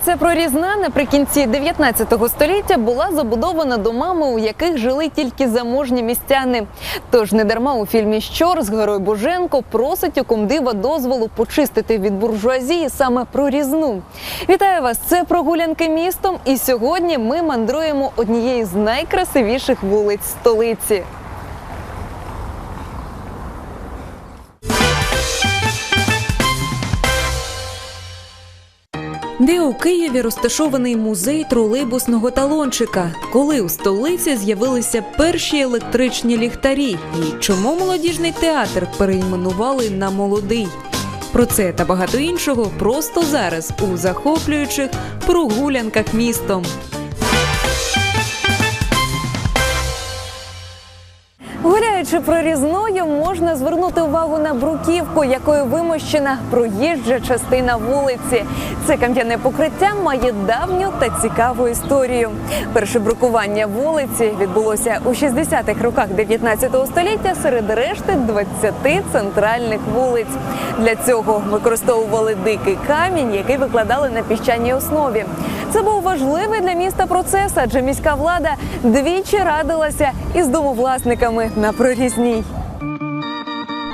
Вулиця Прорізна наприкінці 19 століття була забудована домами, у яких жили тільки заможні містяни. Тож недарма у фільмі Щор з Герой Боженко просить у комдива дозволу почистити від буржуазії саме прорізну. Вітаю вас! Це прогулянки містом. І сьогодні ми мандруємо однією з найкрасивіших вулиць столиці. Де у Києві розташований музей тролейбусного талончика, коли у столиці з'явилися перші електричні ліхтарі, і чому молодіжний театр перейменували на молодий. Про це та багато іншого просто зараз у захоплюючих прогулянках містом. Гуляючи прорізною, можна звернути увагу на бруківку, якою вимощена проїжджа частина вулиці. Це кам'яне покриття має давню та цікаву історію. Перше брукування вулиці відбулося у 60-х роках 19 століття серед решти 20 центральних вулиць. Для цього використовували дикий камінь, який викладали на піщаній основі. Це був важливий для міста процес, адже міська влада двічі радилася із домовласниками на прорізній.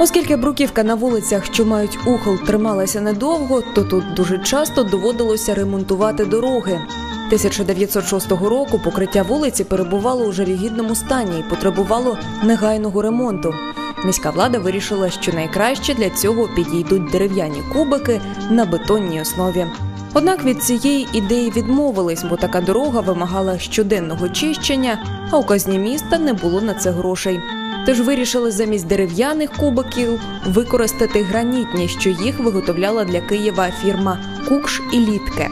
Оскільки бруківка на вулицях, що мають ухол, трималася недовго, то тут дуже часто доводилося ремонтувати дороги. 1906 року покриття вулиці перебувало у жалюгідному стані і потребувало негайного ремонту. Міська влада вирішила, що найкраще для цього підійдуть дерев'яні кубики на бетонній основі. Однак від цієї ідеї відмовились, бо така дорога вимагала щоденного чищення, а у казні міста не було на це грошей. Тож вирішили замість дерев'яних кубиків використати гранітні, що їх виготовляла для Києва фірма Кукш і Літке.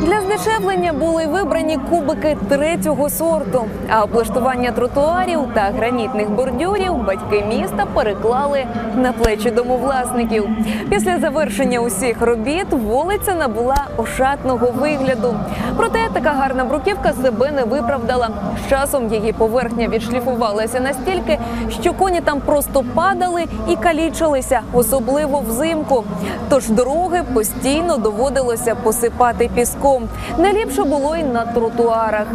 Для здешевлення були вибрані кубики третього сорту, а облаштування тротуарів та гранітних бордюрів батьки міста переклали на плечі домовласників. Після завершення усіх робіт вулиця набула ошатного вигляду. Проте така гарна бруківка себе не виправдала. З часом її поверхня відшліфувалася настільки, що коні там просто падали і калічилися, особливо взимку. Тож дороги постійно доводилося посипати піском. Найліпше було й на тротуарах.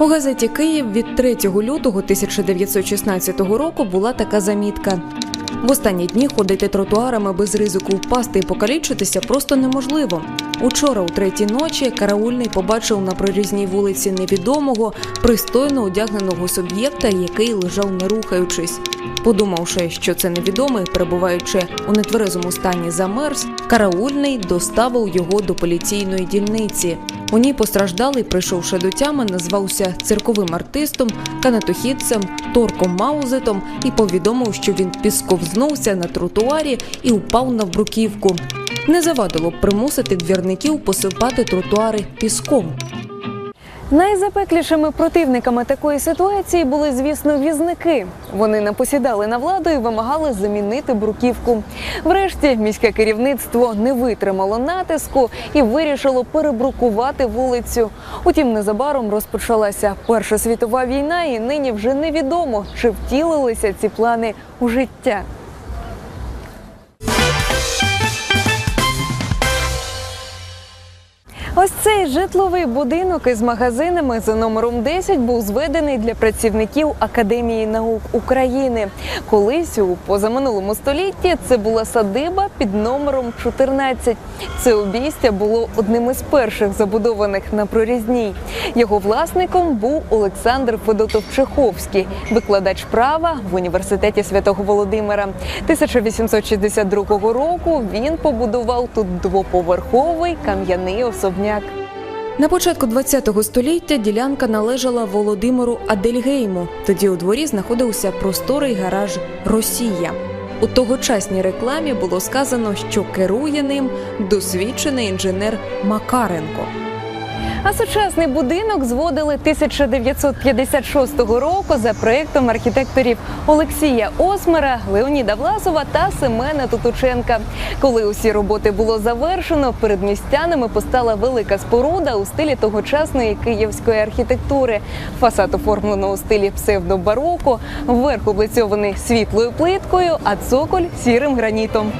У газеті Київ від 3 лютого 1916 року була така замітка. В останні дні ходити тротуарами без ризику впасти і покалічитися просто неможливо. Учора, у третій ночі, караульний побачив на прорізній вулиці невідомого, пристойно одягненого суб'єкта, який лежав не рухаючись. Подумавши, що це невідомий, перебуваючи у нетверезому стані замерз, караульний доставив його до поліційної дільниці. У ній постраждалий, прийшовши до тями, назвався цирковим артистом, канатохідцем, торком Маузетом і повідомив, що він пісковзнувся на тротуарі і упав на бруківку. Не завадило примусити двірників посипати тротуари піском. Найзапеклішими противниками такої ситуації були, звісно, візники. Вони напосідали на владу і вимагали замінити бруківку. Врешті міське керівництво не витримало натиску і вирішило перебрукувати вулицю. Утім, незабаром розпочалася Перша світова війна, і нині вже невідомо, чи втілилися ці плани у життя. Ось цей житловий будинок із магазинами за номером 10 був зведений для працівників Академії наук України. Колись у позаминулому столітті це була садиба під номером 14. Це обійстя було одним із перших забудованих на прорізній. Його власником був Олександр Федотов Чеховський, викладач права в університеті Святого Володимира. 1862 року він побудував тут двоповерховий кам'яний особняк. На початку ХХ століття ділянка належала Володимиру Адельгейму. Тоді у дворі знаходився просторий гараж Росія. У тогочасній рекламі було сказано, що керує ним досвідчений інженер Макаренко. А сучасний будинок зводили 1956 року за проектом архітекторів Олексія Осмера, Леоніда Власова та Семена Тутученка. Коли усі роботи було завершено, перед містянами постала велика споруда у стилі тогочасної київської архітектури. Фасад оформлено у стилі псевдобароко, вверх облицьований світлою плиткою, а цоколь сірим гранітом.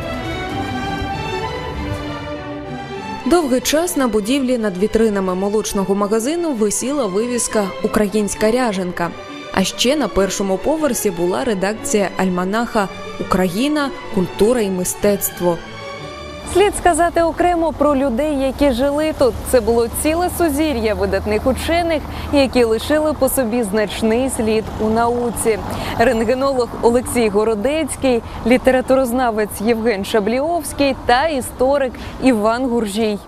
Довгий час на будівлі над вітринами молочного магазину висіла вивіска Українська ряженка. А ще на першому поверсі була редакція альманаха Україна, культура і мистецтво. Слід сказати окремо про людей, які жили тут. Це було ціле сузір'я видатних учених, які лишили по собі значний слід у науці. Рентгенолог Олексій Городецький, літературознавець Євген Шабліовський та історик Іван Гуржій.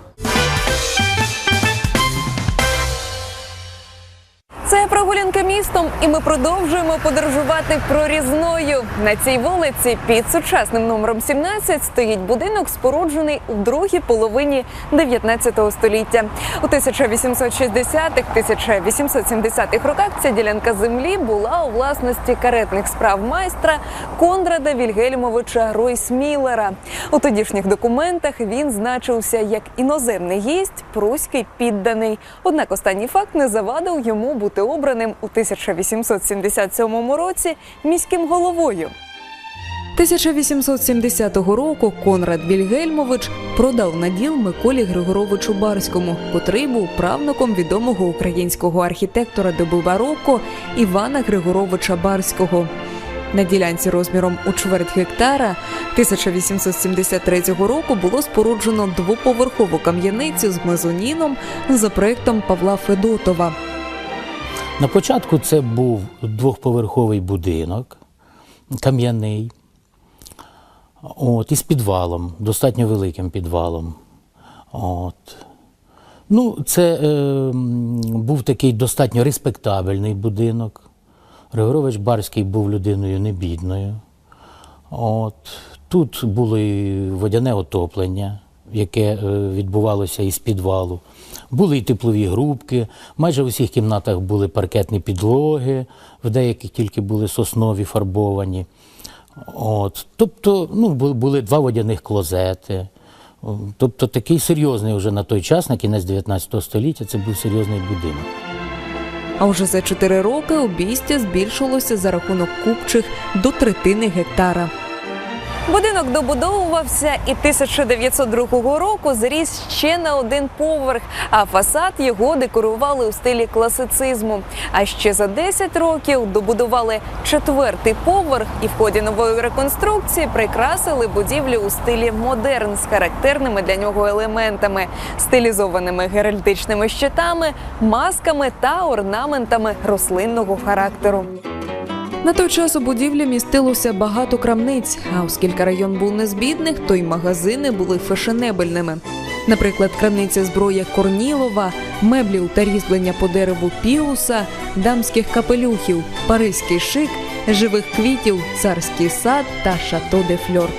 Це прогулянка містом, і ми продовжуємо подорожувати прорізною. На цій вулиці під сучасним номером 17 стоїть будинок, споруджений у другій половині 19 століття. У 1860-1870-х роках ця ділянка землі була у власності каретних справ майстра Конрада Вільгельмовича Ройсмілера. У тодішніх документах він значився як іноземний гість, пруський підданий. Однак останній факт не завадив йому бути обраним у 1877 році міським головою. 1870 року Конрад Вільгельмович продав наділ Миколі Григоровичу Барському, котрий був правнуком відомого українського архітектора доби бароко Івана Григоровича Барського. На ділянці розміром у чверть гектара 1873 року було споруджено двоповерхову кам'яницю з мезоніном за проектом Павла Федотова. На початку це був двохповерховий будинок, кам'яний, от, із підвалом, достатньо великим підвалом. От. Ну, це е, був такий достатньо респектабельний будинок. Григорович Барський був людиною небідною. От. Тут було і водяне отоплення, яке е, відбувалося із підвалу. Були і теплові грубки, майже в усіх кімнатах були паркетні підлоги, в деяких тільки були соснові фарбовані. От. Тобто ну, були два водяних клозети. Тобто такий серйозний вже на той час, на кінець 19 століття, це був серйозний будинок. А вже за 4 роки обійстя збільшилося за рахунок купчих до третини гектара. Будинок добудовувався і 1902 року зріс ще на один поверх, а фасад його декорували у стилі класицизму. А ще за 10 років добудували четвертий поверх і в ході нової реконструкції прикрасили будівлю у стилі модерн з характерними для нього елементами, стилізованими геральдичними щитами, масками та орнаментами рослинного характеру. На той час у будівлі містилося багато крамниць, а оскільки район був не з бідних, то й магазини були фешенебельними. Наприклад, крамниця зброя Корнілова, меблів та різьблення по дереву піуса, дамських капелюхів, паризький шик, живих квітів, царський сад та шато де фльор.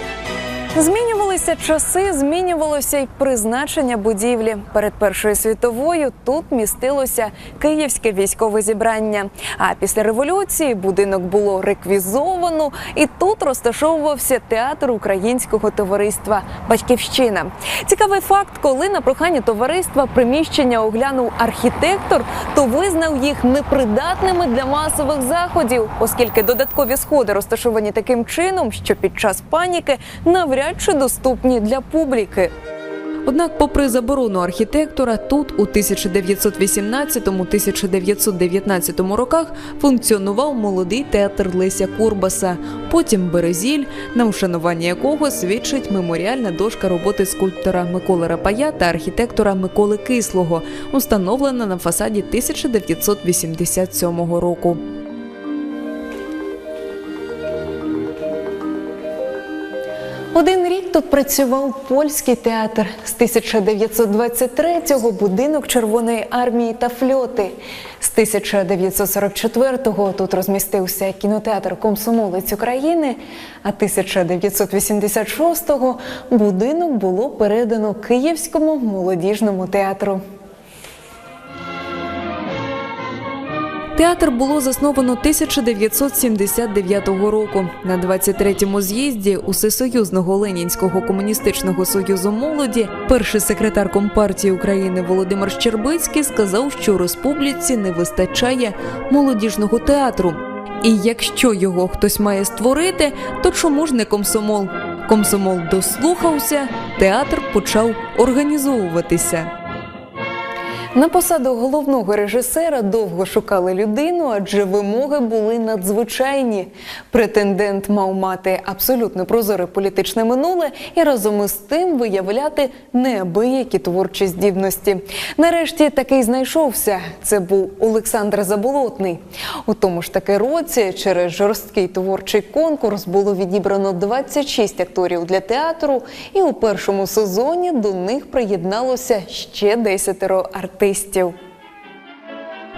Змінювалися часи, змінювалося й призначення будівлі. Перед Першою світовою тут містилося київське військове зібрання. А після революції будинок було реквізовано, і тут розташовувався театр українського товариства Батьківщина. Цікавий факт, коли на прохання товариства приміщення оглянув архітектор, то визнав їх непридатними для масових заходів, оскільки додаткові сходи розташовані таким чином, що під час паніки навряд чи доступні для публіки. Однак, попри заборону архітектора, тут у 1918-1919 роках функціонував молодий театр Леся Курбаса, потім Березіль, на вшанування якого свідчить меморіальна дошка роботи скульптора Миколи Рапая та архітектора Миколи Кислого, установлена на фасаді 1987 року. Тут працював польський театр. З 1923-го будинок Червоної армії та фльоти. З 1944-го тут розмістився кінотеатр Комсомолець України. А 1986-го будинок було передано Київському молодіжному театру. Театр було засновано 1979 року. На 23-му з'їзді Усесоюзного Ленінського комуністичного союзу молоді перший секретар Компартії України Володимир Щербицький сказав, що республіці не вистачає молодіжного театру. І якщо його хтось має створити, то чому ж не комсомол? Комсомол дослухався, театр почав організовуватися. На посаду головного режисера довго шукали людину, адже вимоги були надзвичайні. Претендент мав мати абсолютно прозоре політичне минуле і разом із тим виявляти неабиякі творчі здібності. Нарешті такий знайшовся. Це був Олександр Заболотний. У тому ж таки році через жорсткий творчий конкурс було відібрано 26 акторів для театру, і у першому сезоні до них приєдналося ще десятеро артистів.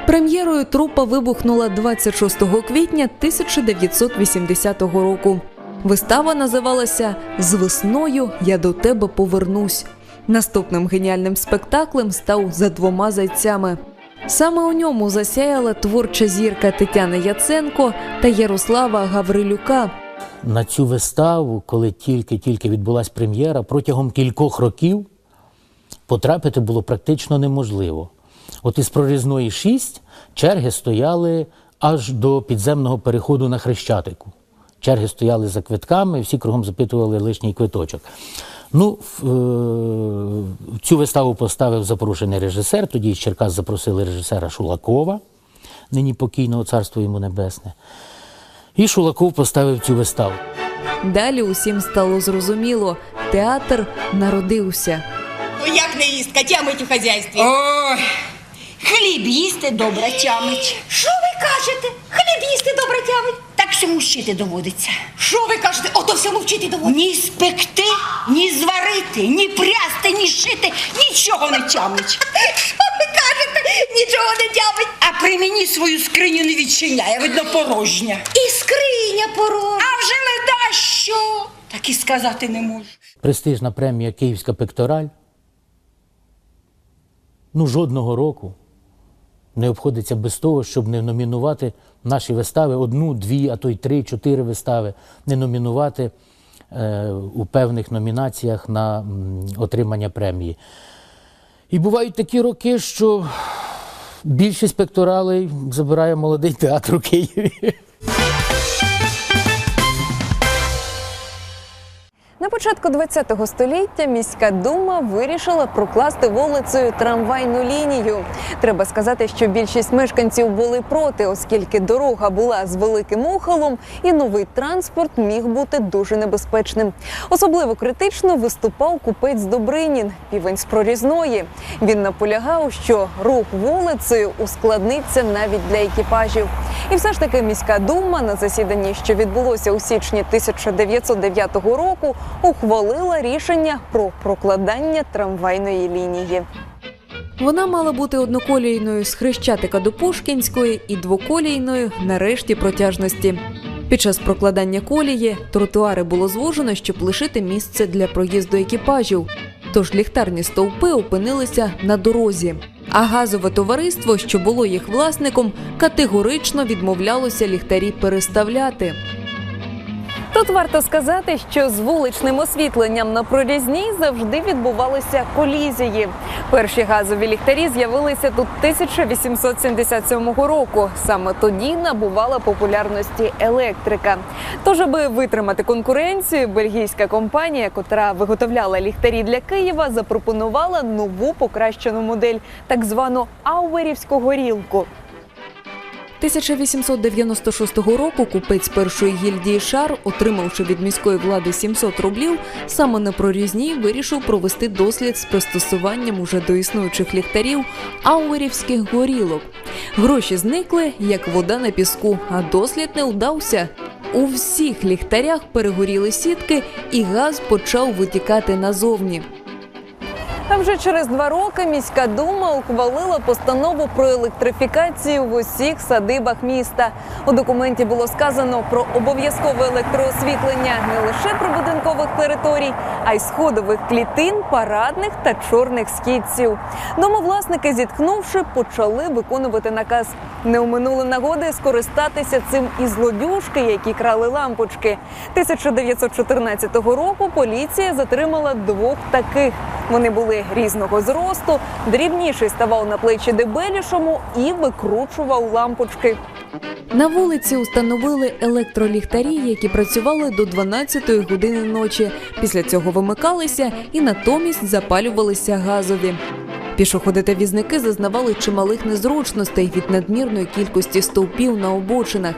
Прем'єрою трупа вибухнула 26 квітня 1980 року. Вистава називалася З весною я до тебе повернусь. Наступним геніальним спектаклем став за двома зайцями. Саме у ньому засяяла творча зірка Тетяна Яценко та Ярослава Гаврилюка. На цю виставу, коли тільки-тільки відбулася прем'єра, протягом кількох років потрапити було практично неможливо. От із прорізної 6 черги стояли аж до підземного переходу на Хрещатику. Черги стояли за квитками, всі кругом запитували лишній квиточок. Ну, е, цю виставу поставив запрошений режисер. Тоді з Черкас запросили режисера Шулакова, нині покійного царство йому небесне. І Шулаков поставив цю виставу. Далі усім стало зрозуміло, театр народився. Ну, як не їстка, тямить у хазяйстві. Ой, хліб їсти добре тямить. Що ви кажете? Хліб їсти добре тямить. Так всьому вчити доводиться. Що ви кажете? Ото всьому вчити доводить. Ні спекти, ні зварити, ні прясти, ні шити, нічого не тямить. Що ви кажете? Нічого не тямить. А при мені свою скриню не відчиняє, видно, порожня. І скриня порожня. А вже не да що? Так і сказати не можу. Престижна премія Київська пектораль. Ну, жодного року не обходиться без того, щоб не номінувати наші вистави одну, дві, а то й три, чотири вистави, не номінувати е, у певних номінаціях на отримання премії. І бувають такі роки, що більшість пекторалей забирає молодий театр у Києві. На початку ХХ століття міська дума вирішила прокласти вулицею трамвайну лінію. Треба сказати, що більшість мешканців були проти, оскільки дорога була з великим ухилом, і новий транспорт міг бути дуже небезпечним. Особливо критично виступав купець Добринін, півень з прорізної. Він наполягав, що рух вулицею ускладниться навіть для екіпажів. І все ж таки міська дума на засіданні, що відбулося у січні 1909 року, ухвалила рішення про прокладання трамвайної лінії. Вона мала бути одноколійною з Хрещатика до Пушкінської і двоколійною на решті протяжності. Під час прокладання колії тротуари було звужено, щоб лишити місце для проїзду екіпажів. Тож ліхтарні стовпи опинилися на дорозі. А газове товариство, що було їх власником, категорично відмовлялося ліхтарі переставляти. Тут варто сказати, що з вуличним освітленням на прорізній завжди відбувалися колізії. Перші газові ліхтарі з'явилися тут 1877 року. Саме тоді набувала популярності електрика. Тож, аби витримати конкуренцію, бельгійська компанія, котра виготовляла ліхтарі для Києва, запропонувала нову покращену модель, так звану Ауверівську горілку. 1896 року купець першої гільдії Шар, отримавши від міської влади 700 рублів, саме на прорізній вирішив провести дослід з пристосуванням уже до існуючих ліхтарів ауерівських горілок. Гроші зникли, як вода на піску, а дослід не вдався. У всіх ліхтарях перегоріли сітки, і газ почав витікати назовні. А вже через два роки міська дума ухвалила постанову про електрифікацію в усіх садибах міста. У документі було сказано про обов'язкове електроосвітлення не лише прибудинкових територій, а й сходових клітин, парадних та чорних східців. Домовласники, зітхнувши, почали виконувати наказ. Не оминули нагоди скористатися цим і злодюжки, які крали лампочки. 1914 року поліція затримала двох таких. Вони були різного зросту. Дрібніший ставав на плечі дебелішому і викручував лампочки. На вулиці установили електроліхтарі, які працювали до 12 години ночі. Після цього вимикалися і натомість запалювалися газові. Пішоходи та візники зазнавали чималих незручностей від надмірної кількості стовпів на обочинах.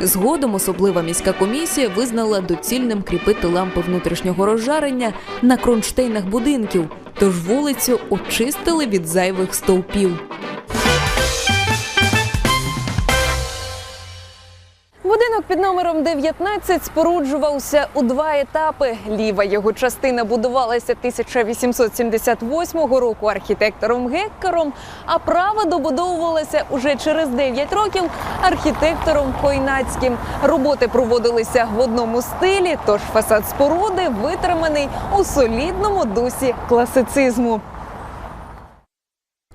Згодом особлива міська комісія визнала доцільним кріпити лампи внутрішнього розжарення на кронштейнах будинків, тож вулицю очистили від зайвих стовпів. Під номером 19 споруджувався у два етапи. Ліва його частина будувалася 1878 року архітектором Геккером, а права добудовувалася уже через 9 років архітектором Хойнацьким. Роботи проводилися в одному стилі, тож фасад споруди витриманий у солідному дусі класицизму.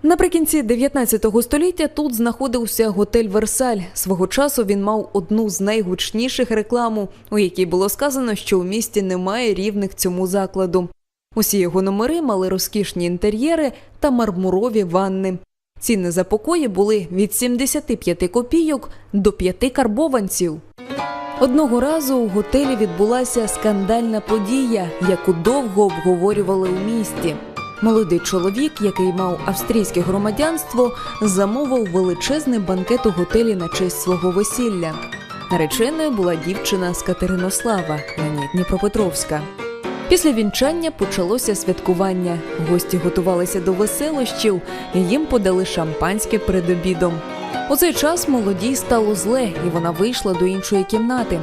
Наприкінці 19 століття тут знаходився готель Версаль. Свого часу він мав одну з найгучніших рекламу, у якій було сказано, що у місті немає рівних цьому закладу. Усі його номери мали розкішні інтер'єри та мармурові ванни. Ціни за покої були від 75 копійок до 5 карбованців. Одного разу у готелі відбулася скандальна подія, яку довго обговорювали у місті. Молодий чоловік, який мав австрійське громадянство, замовив величезний банкет у готелі на честь свого весілля. Нареченою була дівчина з Катеринослава, нині Дніпропетровська. Після вінчання почалося святкування. Гості готувалися до веселощів, і їм подали шампанське перед обідом. У цей час молодій стало зле, і вона вийшла до іншої кімнати.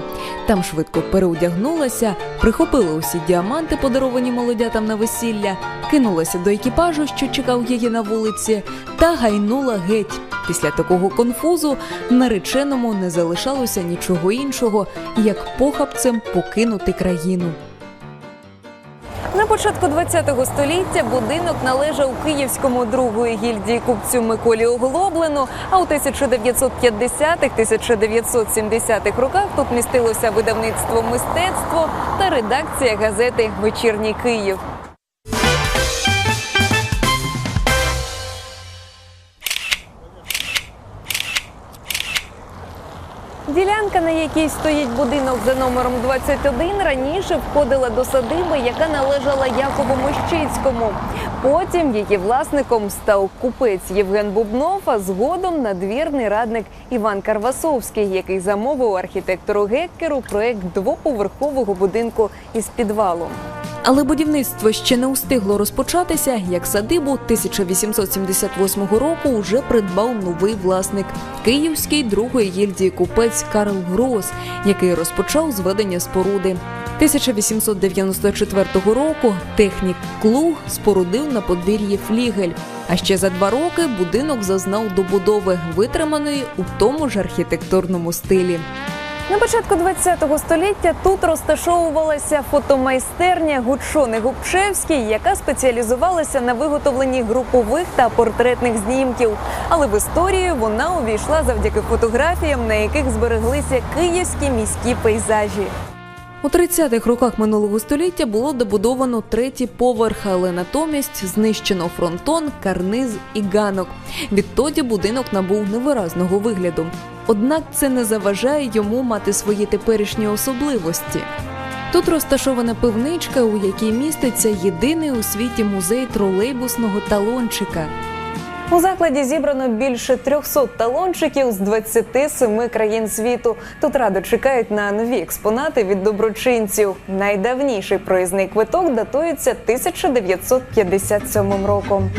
Там швидко переодягнулася, прихопила усі діаманти, подаровані молодятам на весілля, кинулася до екіпажу, що чекав її на вулиці, та гайнула геть. Після такого конфузу нареченому не залишалося нічого іншого, як похабцем покинути країну. Початку ХХ століття будинок належав київському другої гільдії купцю Миколі Оглоблену. А у 1950-1970-х роках тут містилося видавництво мистецтво та редакція газети Вечірній Київ. Ділянка, на якій стоїть будинок за номером 21, раніше входила до садиби, яка належала Якову Мощицькому. Потім її власником став купець Євген Бубнов, а згодом надвірний радник Іван Карвасовський, який замовив архітектору Геккеру проект двоповерхового будинку із підвалом. Але будівництво ще не встигло розпочатися, як садибу 1878 року уже придбав новий власник київський другої гільдії купець Карл Грос, який розпочав зведення споруди. 1894 року технік Клуг спорудив на подвір'ї флігель. А ще за два роки будинок зазнав добудови, витриманої у тому ж архітектурному стилі. На початку ХХ століття тут розташовувалася фотомайстерня Гучони Губчевський, яка спеціалізувалася на виготовленні групових та портретних знімків. Але в історію вона увійшла завдяки фотографіям, на яких збереглися київські міські пейзажі. У 30-х роках минулого століття було добудовано третій поверх, але натомість знищено фронтон, карниз і ганок. Відтоді будинок набув невиразного вигляду. Однак це не заважає йому мати свої теперішні особливості. Тут розташована пивничка, у якій міститься єдиний у світі музей тролейбусного талончика. У закладі зібрано більше 300 талончиків з 27 країн світу. Тут радо чекають на нові експонати від доброчинців. Найдавніший проїзний квиток датується 1957 роком.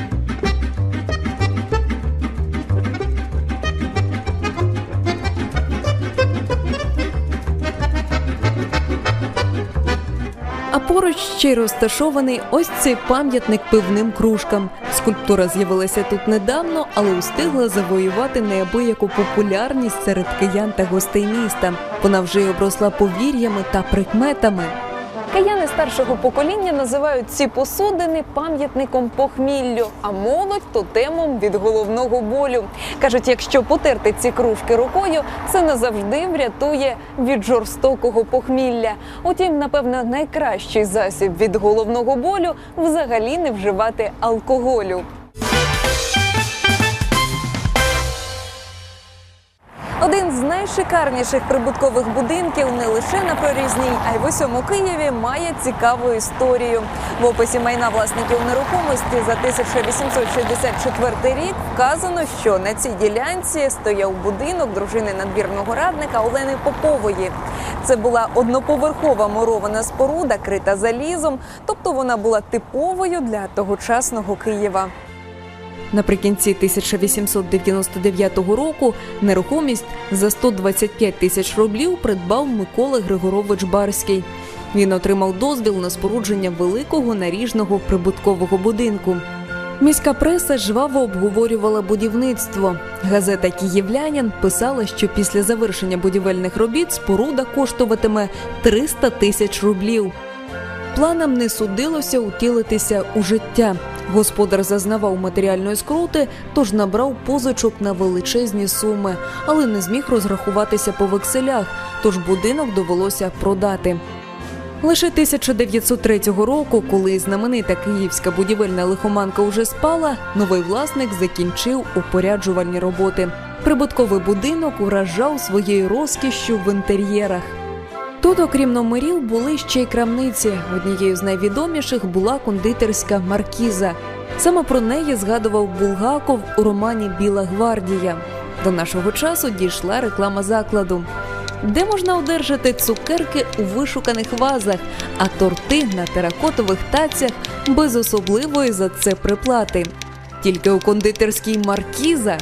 А поруч ще й розташований ось цей пам'ятник пивним кружкам. Скульптура з'явилася тут недавно, але устигла завоювати неабияку популярність серед киян та гостей міста. Вона вже й обросла повір'ями та прикметами. Кияни старшого покоління називають ці посудини пам'ятником похміллю, а молодь тотемом від головного болю. Кажуть, якщо потерти ці кружки рукою, це назавжди врятує від жорстокого похмілля. Утім, напевно, найкращий засіб від головного болю взагалі не вживати алкоголю. Один з найшикарніших прибуткових будинків не лише на прорізній, а й в усьому Києві має цікаву історію. В описі майна власників нерухомості за 1864 рік вказано, що на цій ділянці стояв будинок дружини надвірного радника Олени Попової. Це була одноповерхова мурована споруда, крита залізом, тобто вона була типовою для тогочасного Києва. Наприкінці 1899 року нерухомість за 125 тисяч рублів придбав Микола Григорович Барський. Він отримав дозвіл на спорудження великого наріжного прибуткового будинку. Міська преса жваво обговорювала будівництво. Газета Київлянин писала, що після завершення будівельних робіт споруда коштуватиме 300 тисяч рублів. Планам не судилося утілитися у життя. Господар зазнавав матеріальної скрути, тож набрав позичок на величезні суми, але не зміг розрахуватися по векселях, тож будинок довелося продати. Лише 1903 року, коли знаменита київська будівельна лихоманка уже спала, новий власник закінчив упоряджувальні роботи. Прибутковий будинок уражав своєю розкішшю в інтер'єрах. Тут, окрім номерів, були ще й крамниці. Однією з найвідоміших була кондитерська маркіза. Саме про неї згадував Булгаков у романі Біла гвардія. До нашого часу дійшла реклама закладу. Де можна одержати цукерки у вишуканих вазах, а торти на теракотових тацях без особливої за це приплати. Тільки у кондитерській маркіза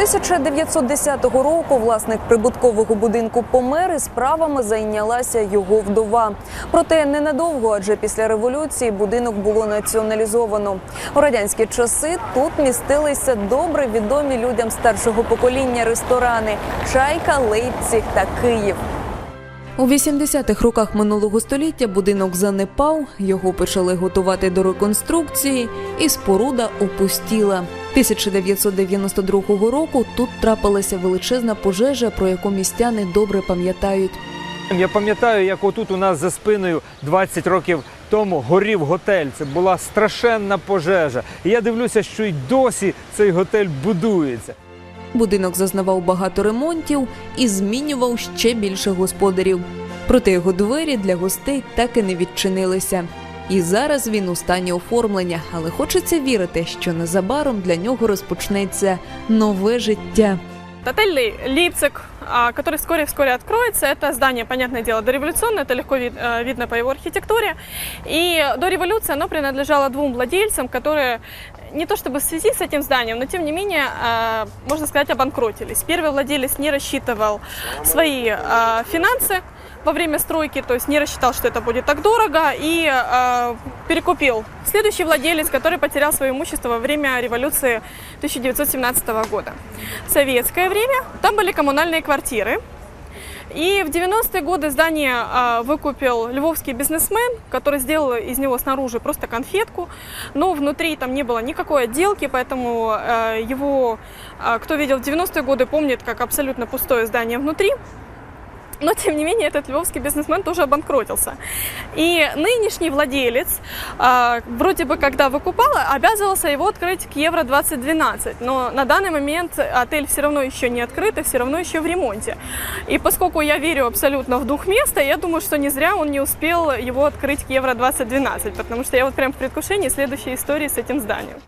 1910 року власник прибуткового будинку помер і справами зайнялася його вдова. Проте ненадовго, адже після революції будинок було націоналізовано. У радянські часи тут містилися добре відомі людям старшого покоління ресторани Чайка, Лейпціг та Київ. У 80-х роках минулого століття будинок занепав, його почали готувати до реконструкції, і споруда опустіла. 1992 року тут трапилася величезна пожежа, про яку містяни добре пам'ятають. Я пам'ятаю, як отут у нас за спиною 20 років тому горів готель. Це була страшенна пожежа. І я дивлюся, що й досі цей готель будується. Будинок зазнавав багато ремонтів і змінював ще більше господарів. Проте його двері для гостей так і не відчинилися. І зараз він у стані оформлення, але хочеться вірити, що незабаром для нього розпочнеться нове життя. Отель Ли- Лейпциг, а, который вскоре-вскоре откроется. Это здание, понятное дело, дореволюционное, это легко вид- э, видно по его архитектуре. И до революции оно принадлежало двум владельцам, которые не то чтобы в связи с этим зданием, но тем не менее, э, можно сказать, обанкротились. Первый владелец не рассчитывал свои э, финансы во время стройки, то есть не рассчитал, что это будет так дорого, и э, перекупил. Следующий владелец, который потерял свое имущество во время революции 1917 года. В советское время там были коммунальные квартиры. И в 90-е годы здание а, выкупил львовский бизнесмен, который сделал из него снаружи просто конфетку, но внутри там не было никакой отделки, поэтому а, его, а, кто видел в 90-е годы, помнит как абсолютно пустое здание внутри. Но, тем не менее, этот львовский бизнесмен тоже обанкротился. И нынешний владелец, а, вроде бы, когда выкупал, обязывался его открыть к Евро-2012. Но на данный момент отель все равно еще не открыт и все равно еще в ремонте. И поскольку я верю абсолютно в дух места, я думаю, что не зря он не успел его открыть к Евро-2012. Потому что я вот прям в предвкушении следующей истории с этим зданием.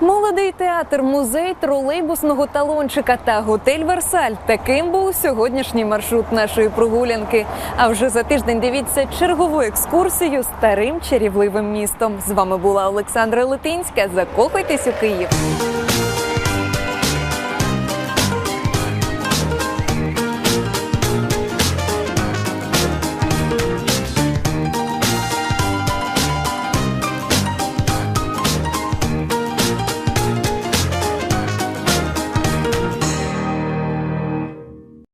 Молодий театр, музей тролейбусного талончика та готель Версаль. Таким був сьогоднішній маршрут нашої прогулянки. А вже за тиждень дивіться чергову екскурсію старим чарівливим містом. З вами була Олександра Литинська. Закохайтесь у Київ.